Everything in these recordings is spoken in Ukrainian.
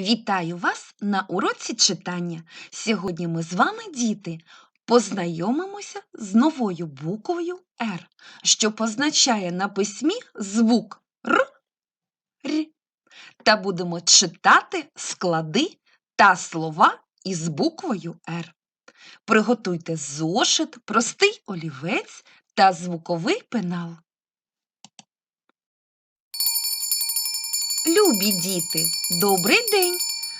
Вітаю вас на уроці читання. Сьогодні ми з вами, діти, познайомимося з новою буквою Р, що позначає на письмі звук Р, Р. Та будемо читати склади та слова із буквою Р. Приготуйте зошит, простий олівець та звуковий пенал. Любі діти, добрий день!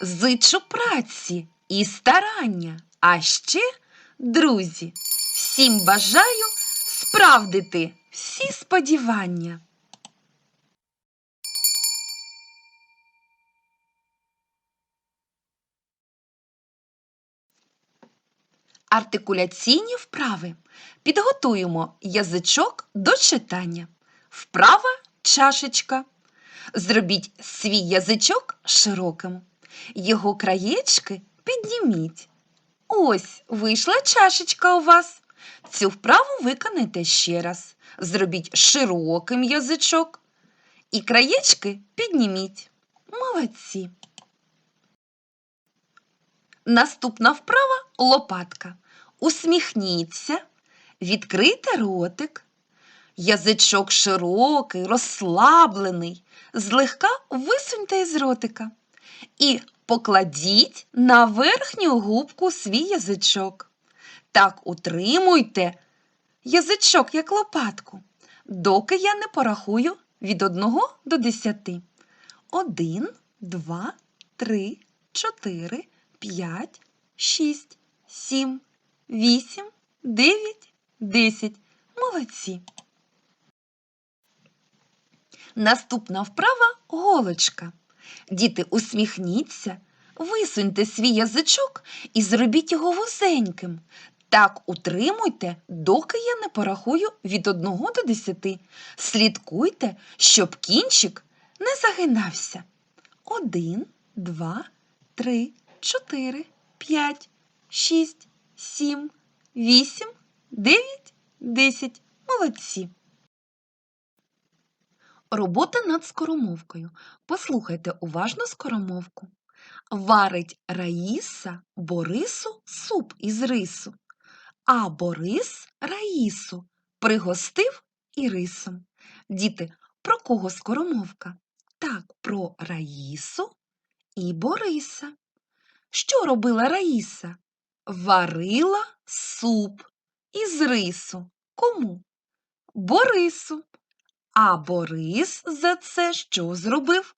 Зичу праці і старання, а ще, друзі, всім бажаю справдити всі сподівання. Артикуляційні вправи. Підготуємо язичок до читання. Вправа чашечка. Зробіть свій язичок широким. Його краєчки підніміть. Ось вийшла чашечка у вас. Цю вправу виконайте ще раз. Зробіть широким язичок. І краєчки підніміть. Молодці. Наступна вправа лопатка. Усміхніться, відкрийте ротик. Язичок широкий, розслаблений, злегка висуньте із ротика і покладіть на верхню губку свій язичок. Так утримуйте язичок, як лопатку, доки я не порахую від 1 до 10. 1, 2, 3, 4, 5, 6, 7, 8, 9, 10. Молодці. Наступна вправа голочка. Діти, усміхніться, висуньте свій язичок і зробіть його вузеньким. Так утримуйте, доки я не порахую від 1 до 10. Слідкуйте, щоб кінчик не загинався. 1, 2, 3, 4, 5, 6, 7, 8, 9, 10. Молодці. Робота над скоромовкою. Послухайте уважно скоромовку. Варить Раїса Борису суп із рису, а Борис Раїсу пригостив і рисом. Діти, про кого скоромовка? Так, про Раїсу і Бориса. Що робила Раїса? Варила суп із рису. Кому? Борису. А Борис за це що зробив?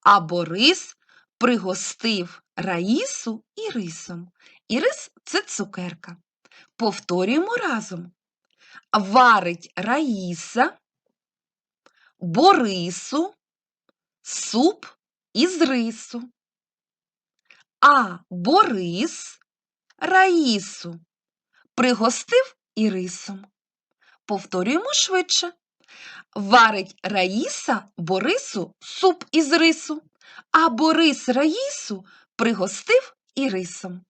А Борис пригостив Раїсу і рисом. І рис це цукерка. Повторюємо разом. Варить Раїса, Борису, суп із рису. А Борис Раїсу пригостив і рисом. Повторюємо швидше. Варить Раїса Борису суп із рису, а Борис Раїсу пригостив і рисом.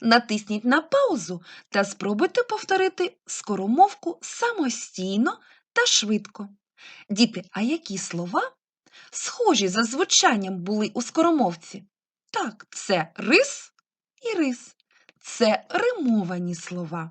Натисніть на паузу та спробуйте повторити скоромовку самостійно та швидко. Діти, а які слова схожі за звучанням були у скоромовці? Так, це рис і рис. Це римовані слова.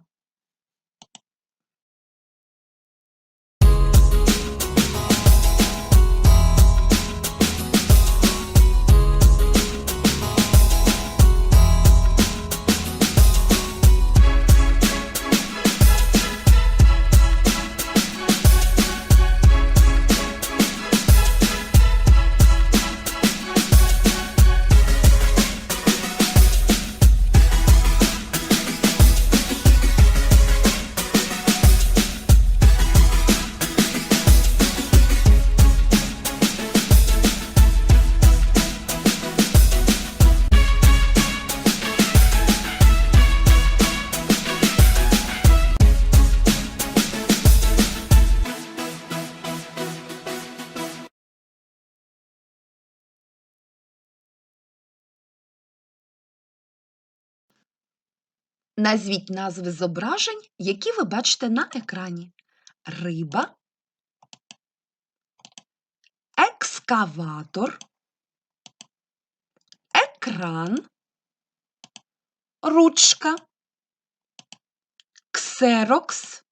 Назвіть назви зображень, які ви бачите на екрані. Риба, екскаватор, екран, ручка, ксерокс,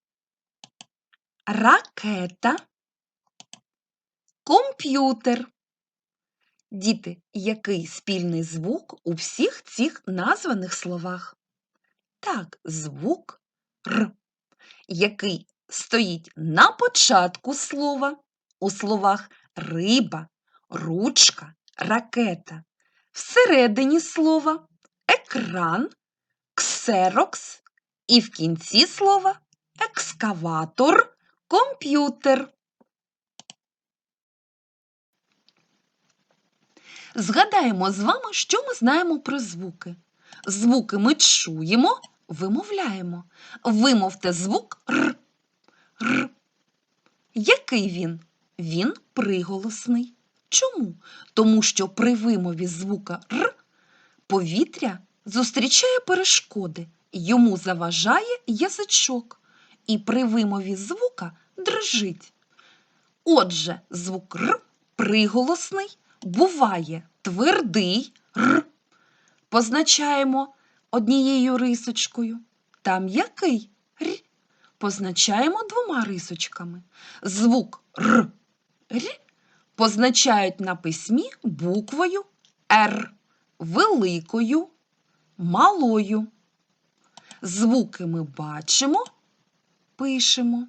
ракета, комп'ютер. Діти, який спільний звук у всіх цих названих словах? Так, звук Р, який стоїть на початку слова у словах риба, ручка, ракета. Всередині слова екран, ксерокс і в кінці слова екскаватор, комп'ютер. Згадаємо з вами, що ми знаємо про звуки. Звуки ми чуємо, вимовляємо. Вимовте звук Р. Р. Який він? Він приголосний. Чому? Тому що при вимові звука Р повітря зустрічає перешкоди, йому заважає язичок, і при вимові звука дрижить. Отже, звук Р приголосний буває твердий Р. Позначаємо однією рисочкою. Та м'який Р. Позначаємо двома рисочками. Звук Р, Р позначають на письмі буквою Р, великою, малою. Звуки ми бачимо, пишемо.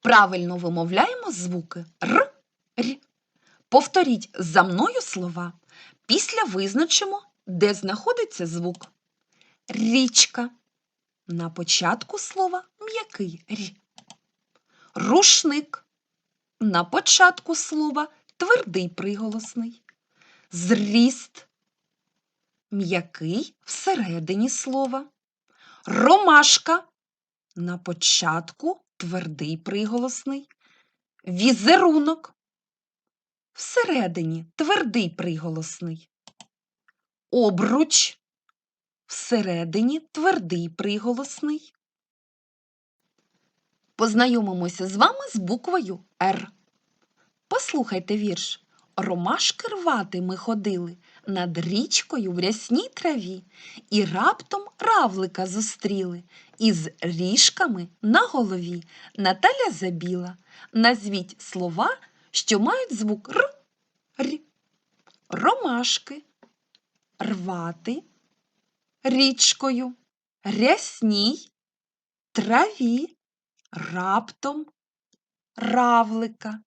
Правильно вимовляємо звуки Р. Повторіть за мною слова. Після визначимо, де знаходиться звук. Річка. На початку слова м'який Р. Рушник. На початку слова твердий приголосний. Зріст. М'який всередині слова. Ромашка. На початку твердий приголосний. Візерунок. Всередині твердий приголосний. Обруч. Всередині твердий приголосний. Познайомимося з вами з буквою Р. Послухайте вірш. Ромашки рвати ми ходили над річкою в рясній траві, і раптом равлика зустріли, із ріжками на голові Наталя забіла. Назвіть слова, що мають звук Р. Р. Ромашки, рвати, річкою, рясній, траві, раптом, равлика,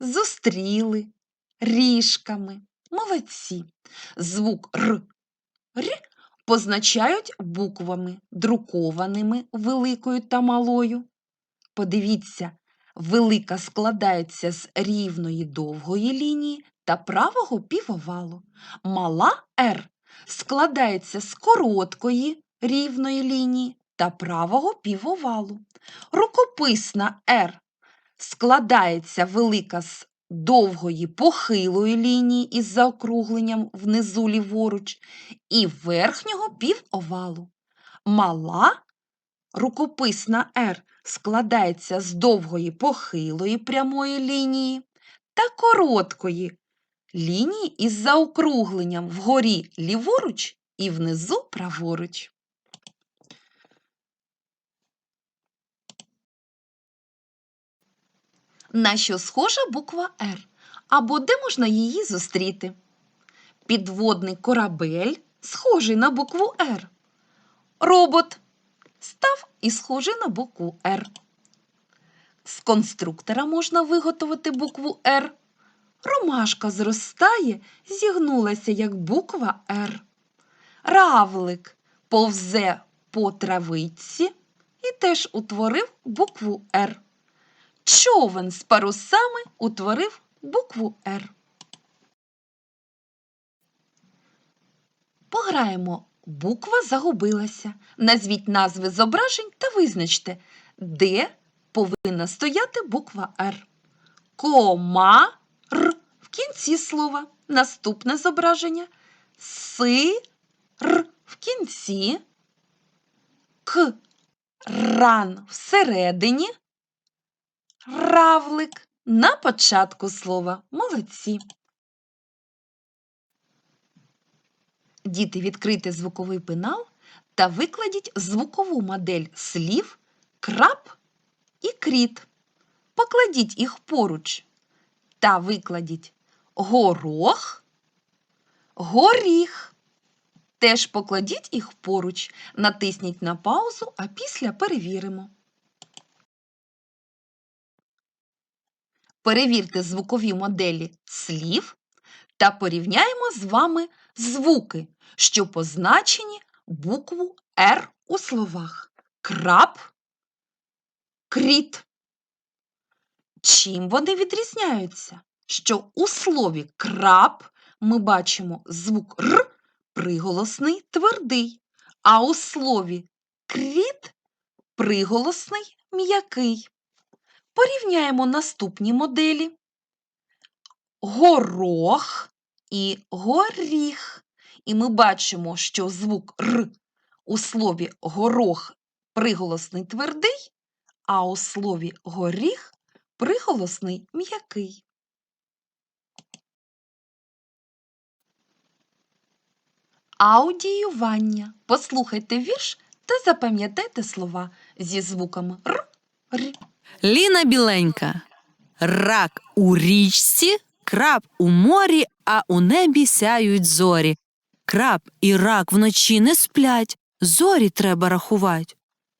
зустріли, ріжками. Молодці. Звук Р, Р позначають буквами, друкованими великою та малою. Подивіться, велика складається з рівної довгої лінії та правого півовалу. Мала Р складається з короткої рівної лінії та правого півовалу. Рукописна Р складається велика з довгої похилої лінії із заокругленням внизу ліворуч і верхнього півовалу. Мала рукописна Р складається з довгої похилої прямої лінії та короткої лінії із заокругленням вгорі ліворуч і внизу праворуч. На що схожа буква Р? Або де можна її зустріти? Підводний корабель схожий на букву Р. Робот став і схожий на букву Р. З конструктора можна виготовити букву Р. Ромашка зростає, зігнулася, як буква Р. Равлик повзе по травиці і теж утворив букву Р. Човен з парусами утворив букву Р. Пограємо. Буква загубилася. Назвіть назви зображень та визначте, де повинна стояти буква Р. Комар в кінці слова. Наступне зображення. Сир в кінці. К. Ран всередині равлик на початку слова. Молодці. Діти, відкрийте звуковий пенал та викладіть звукову модель слів краб і кріт. Покладіть їх поруч та викладіть горох, горіх. Теж покладіть їх поруч, натисніть на паузу, а після перевіримо. Перевірте звукові моделі слів та порівняємо з вами звуки, що позначені букву Р у словах краб, кріт. Чим вони відрізняються? Що у слові краб ми бачимо звук Р приголосний твердий, а у слові кріт приголосний м'який. Порівняємо наступні моделі. Горох і горіх. І ми бачимо, що звук Р у слові горох приголосний твердий, а у слові горіх приголосний м'який. Аудіювання. Послухайте вірш та запам'ятайте слова зі звуками Р, Р. Ліна біленька. Рак у річці, краб у морі, а у небі сяють зорі. Краб і рак вночі не сплять, зорі треба рахувати.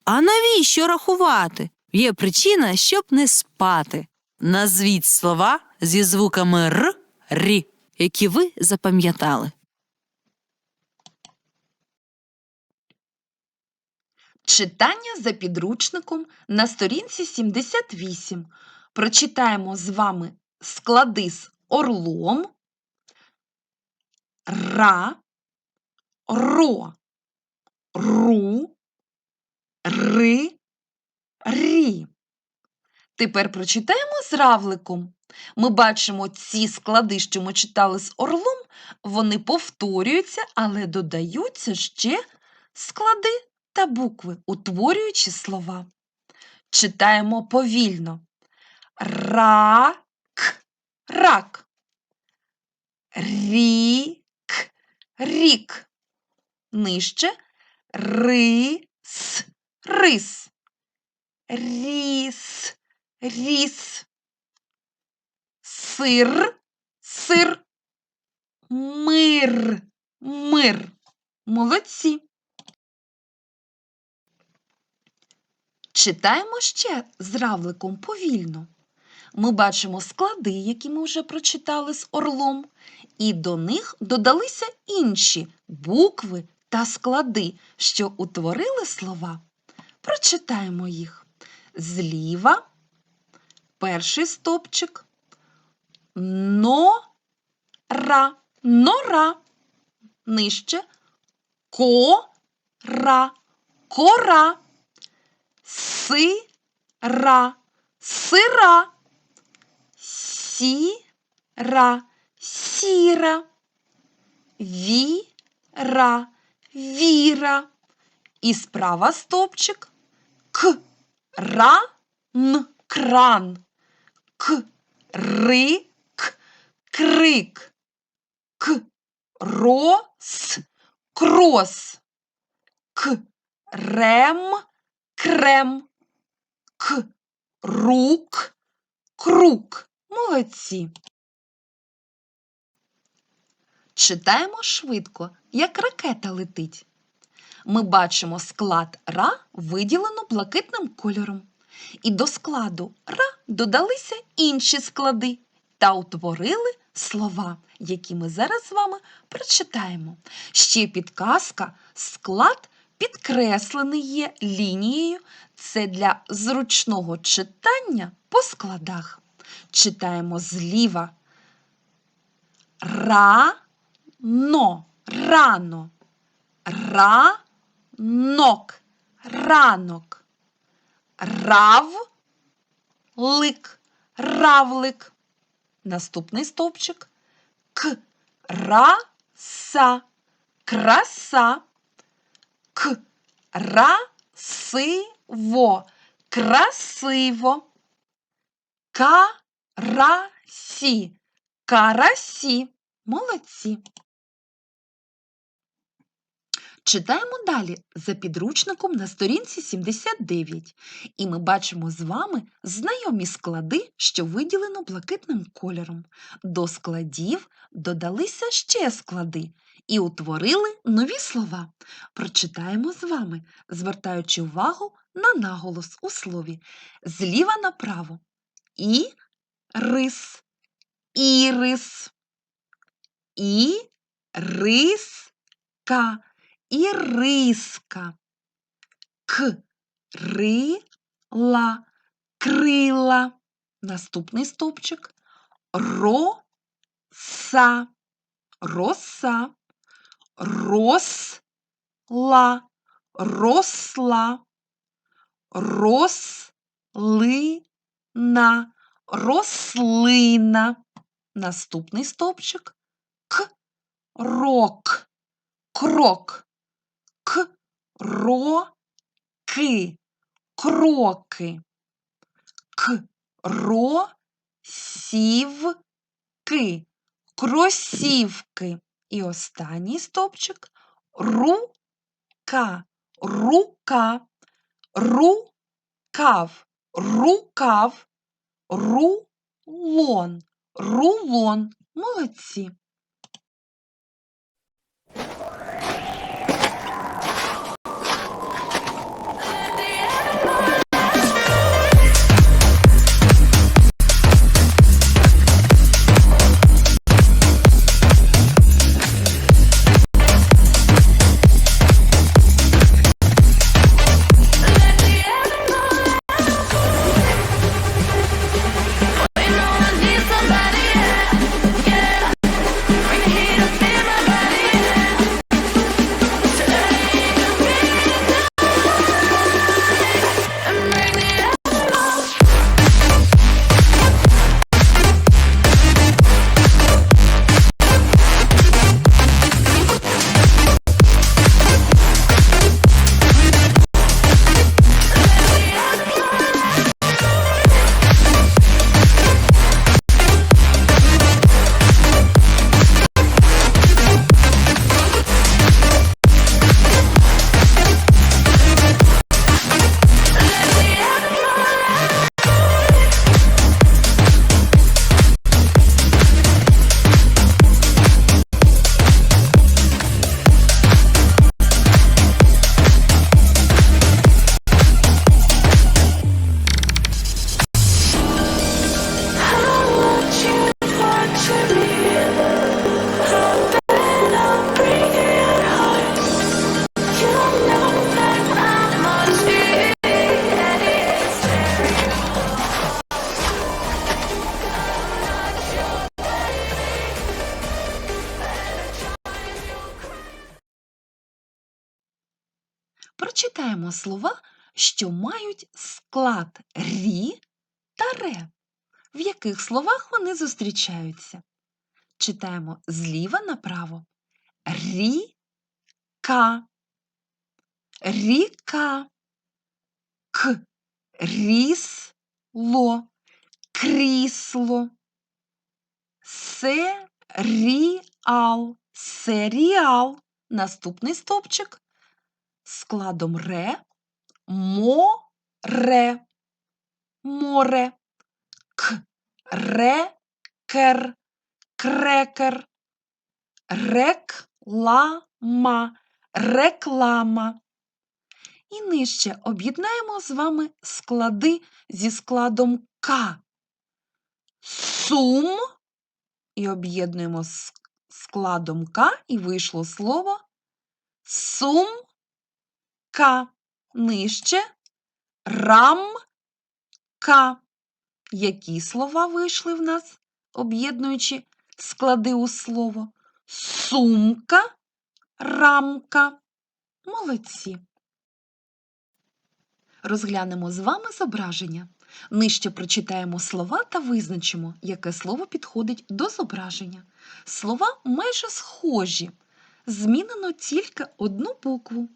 А навіщо рахувати? Є причина, щоб не спати. Назвіть слова зі звуками р, рі, які ви запам'ятали. Читання за підручником на сторінці 78. Прочитаємо з вами склади з орлом, ра, ро, ру, ри, рі. Тепер прочитаємо з равликом. Ми бачимо ці склади, що ми читали з орлом, вони повторюються, але додаються ще склади та букви, утворюючи слова. Читаємо повільно. Рак, рак. Рік, рік. Нижче рис, рис. Ріс, ріс. Сир, сир. Мир, мир. Молодці. Читаємо ще з равликом повільно. Ми бачимо склади, які ми вже прочитали з орлом, і до них додалися інші букви та склади, що утворили слова. Прочитаємо їх. Зліва перший стопчик. Нора, нора. Нижче кора, кора сира, сира, сіра, сіра, віра, віра. І справа стопчик. Кран, к. Рик, крик, к. Рос, крос, к. Рем, крем, к. Рук, крук. Молодці. Читаємо швидко, як ракета летить. Ми бачимо склад ра виділено блакитним кольором. І до складу ра додалися інші склади та утворили слова, які ми зараз з вами прочитаємо. Ще підказка склад підкреслений є лінією. Це для зручного читання по складах. Читаємо зліва. Рано, рано, ранок, ранок, равлик, равлик. Наступний стовпчик. К. Раса, краса, к. Расиво, красиво, Расі. Карасі. Молодці. Читаємо далі за підручником на сторінці 79. І ми бачимо з вами знайомі склади, що виділено блакитним кольором. До складів додалися ще склади і утворили нові слова. Прочитаємо з вами, звертаючи увагу на наголос у слові зліва направо. І рис, ірис, і риска, іриска, к, рила, крила. Наступний стовпчик. Роса, роса, росла, росла, рослина, рослина. Наступний стовпчик. К, рок, крок, кроки, к, ро, сівки, кросівки. І останній стовпчик рука, рука, рукав, рукав, рулон, рулон. Молодці. Слова, що мають склад рі та ре. В яких словах вони зустрічаються? Читаємо зліва направо. Ріка, ріка, к, рісло, крісло, серіал, серіал. Наступний стовпчик складом ре, море, море, к, рекер, крекер, реклама, реклама. І нижче об'єднаємо з вами склади зі складом К. Сум. І об'єднуємо з складом К, і вийшло слово сум. Нижче рамка. Які слова вийшли в нас, об'єднуючи склади у слово? Сумка, рамка. Молодці. Розглянемо з вами зображення. Нижче прочитаємо слова та визначимо, яке слово підходить до зображення. Слова майже схожі. Змінено тільки одну букву.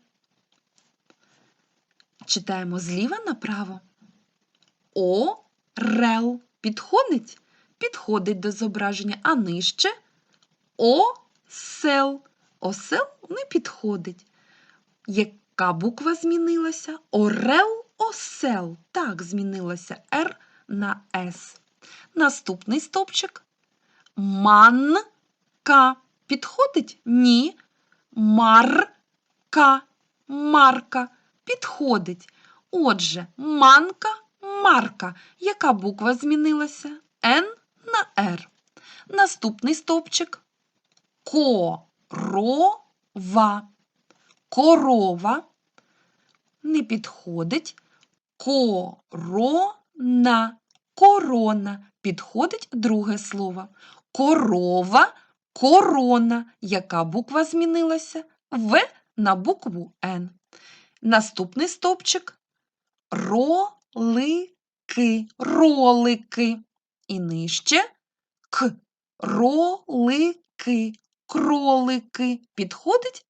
Читаємо зліва направо. Орел. Підходить? підходить до зображення, а нижче осел. Осел не підходить. Яка буква змінилася? Орел, осел. Так, змінилася Р на С. Наступний стовпчик. Манка. Підходить? Ні. Марка. Марка. Підходить. Отже, манка, марка. Яка буква змінилася? Н на Р. Наступний стовпчик. Корова. Корова. Не підходить. Корона. Корона. Підходить друге слово. Корова, корона. Яка буква змінилася? В на букву Н. Наступний стовпчик ролики, ролики. І нижче к. Ролики, кролики. Підходить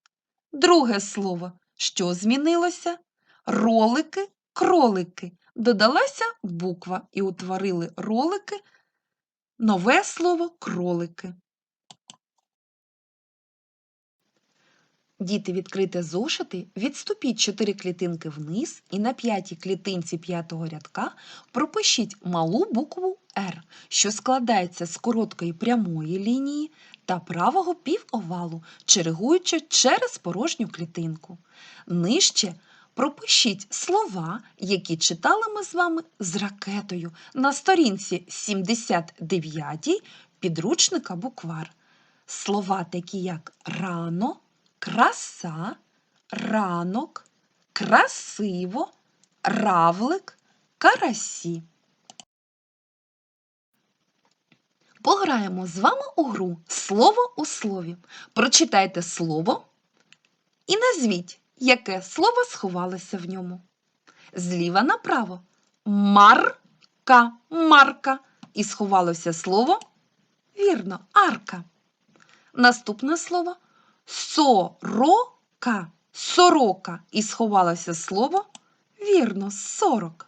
друге слово. Що змінилося? Ролики, кролики. Додалася буква і утворили ролики. Нове слово кролики. Діти, відкрите зошити, відступіть 4 клітинки вниз і на п'ятій клітинці п'ятого рядка пропишіть малу букву «Р», що складається з короткої прямої лінії та правого півовалу, чергуючи через порожню клітинку. Нижче пропишіть слова, які читали ми з вами з ракетою на сторінці 79 підручника буквар. Слова такі як рано, краса, ранок, красиво, равлик, карасі. Пограємо з вами у гру Слово у слові. Прочитайте слово і назвіть, яке слово сховалося в ньому. Зліва направо марка, марка. І сховалося слово вірно, арка. Наступне слово сорока, сорока. І сховалося слово вірно, сорок.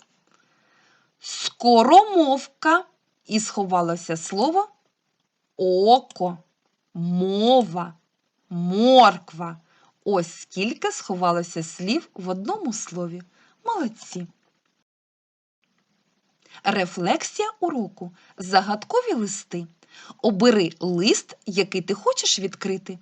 Скоромовка. І сховалося слово око, мова, морква. Ось скільки сховалося слів в одному слові. Молодці. Рефлексія уроку. Загадкові листи. Обери лист, який ти хочеш відкрити,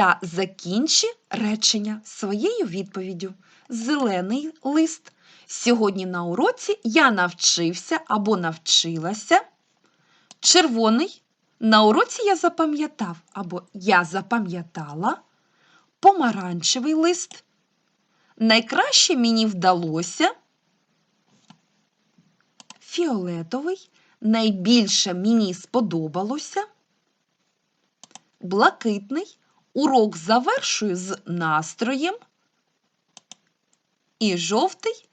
та закінчи речення своєю відповіддю. Зелений лист. Сьогодні на уроці я навчився або навчилася. Червоний. На уроці я запам'ятав або я запам'ятала. Помаранчевий лист. Найкраще мені вдалося. Фіолетовий. Найбільше мені сподобалося. Блакитний. Урок завершую з настроєм. І жовтий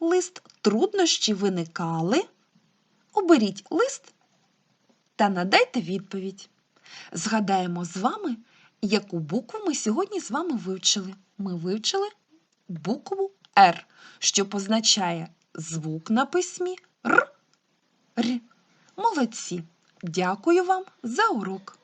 лист труднощі виникали. Оберіть лист та надайте відповідь. Згадаємо з вами, яку букву ми сьогодні з вами вивчили. Ми вивчили букву Р, що позначає звук на письмі Р. Р. Молодці! Дякую вам за урок!